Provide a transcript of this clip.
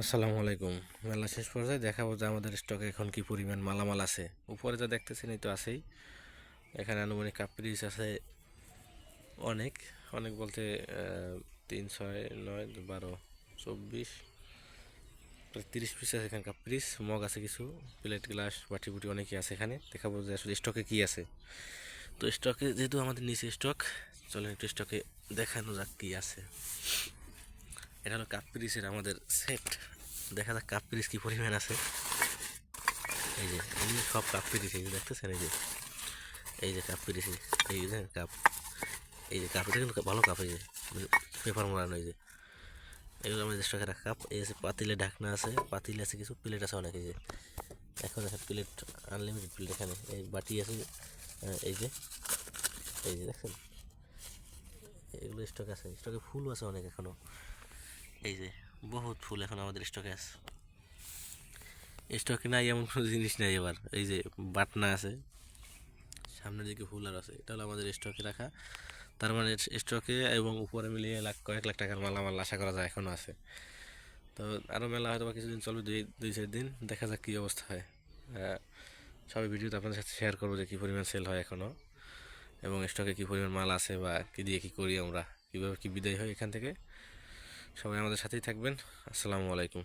আসসালামু আলাইকুম। মেলা শেষ পর্যায়ে দেখাবো যে আমাদের স্টকে এখন কি পরিমাণ মালামাল আছে। উপরে যা দেখতেছেন এই তো আছেই। এখানে আনুমানিক কাপ্রিস আছে অনেক। অনেক বলতে তিন, ছয়, নয়, বারো, চব্বিশ, প্রায় তিরিশ পিস আছে এখানে কাপ্রিস মগ আছে কিছু প্লেট গ্লাস বাটি বুটি অনেকই আছে এখানে। দেখাবো যে আসলে স্টকে কি আছে। তো স্টকে যেহেতু আমাদের নিচে স্টক চলেন একটু স্টকে দেখানো যাক কী আছে। এটা হলো কাপ পিরিসের আমাদের সেট দেখা যাক কাপ পিরিস কি পরিমাণ আছে। এই যে এই যে সব কাপ পিরিস এই যে দেখতেছেন, এই যে। এই যে কাপ পিরিস এই যে কাপ। এই যে কাপ, এটা কিন্তু ভালো কাপ, এই যে। পেপার মোড়ানো, এই যে। এগুলো আমাদের স্টকে রাখা কাপ। এই আছে পাতিলে ঢাকনা আছে, পাতিল আছে, কিছু প্লেট আছে অনেক, এই যে। এখন দেখেন প্লেট আনলিমিটেড প্লেট এখানে, এই বাটি আছে এই যে। এই যে দেখছেন এগুলো স্টক আছে স্টকে ফুল আছে অনেক এখনও। এই যে, বহুত ফুল এখন আমাদের স্টকে আছে। স্টকে নাই, এমন কোনো জিনিস নাই এবার। এই যে বাটনা আছে সামনের দিকে ফুল আর আছে, এটা হলো আমাদের স্টকে রাখা। তার মানে স্টকে এবং উপরে মিলিয়ে লাখ কয়েক লাখ টাকার মালামাল আশা করা যায় এখনও আছে। তো আরও মেলা হয়তো বা কিছুদিন চলবে, দুই দুই, চার দিন, দেখা যাক কী অবস্থা হয়। সবাই ভিডিওতে আপনাদের সাথে শেয়ার করব যে কী পরিমাণ সেল হয় এখনও এবং স্টকে কী পরিমাণ মাল আছে বা কী দিয়ে কী করি আমরা, কীভাবে কী বিদায় হয় এখান থেকে। সবাই আমাদের সাথেই থাকবেন। আসসালামু আলাইকুম।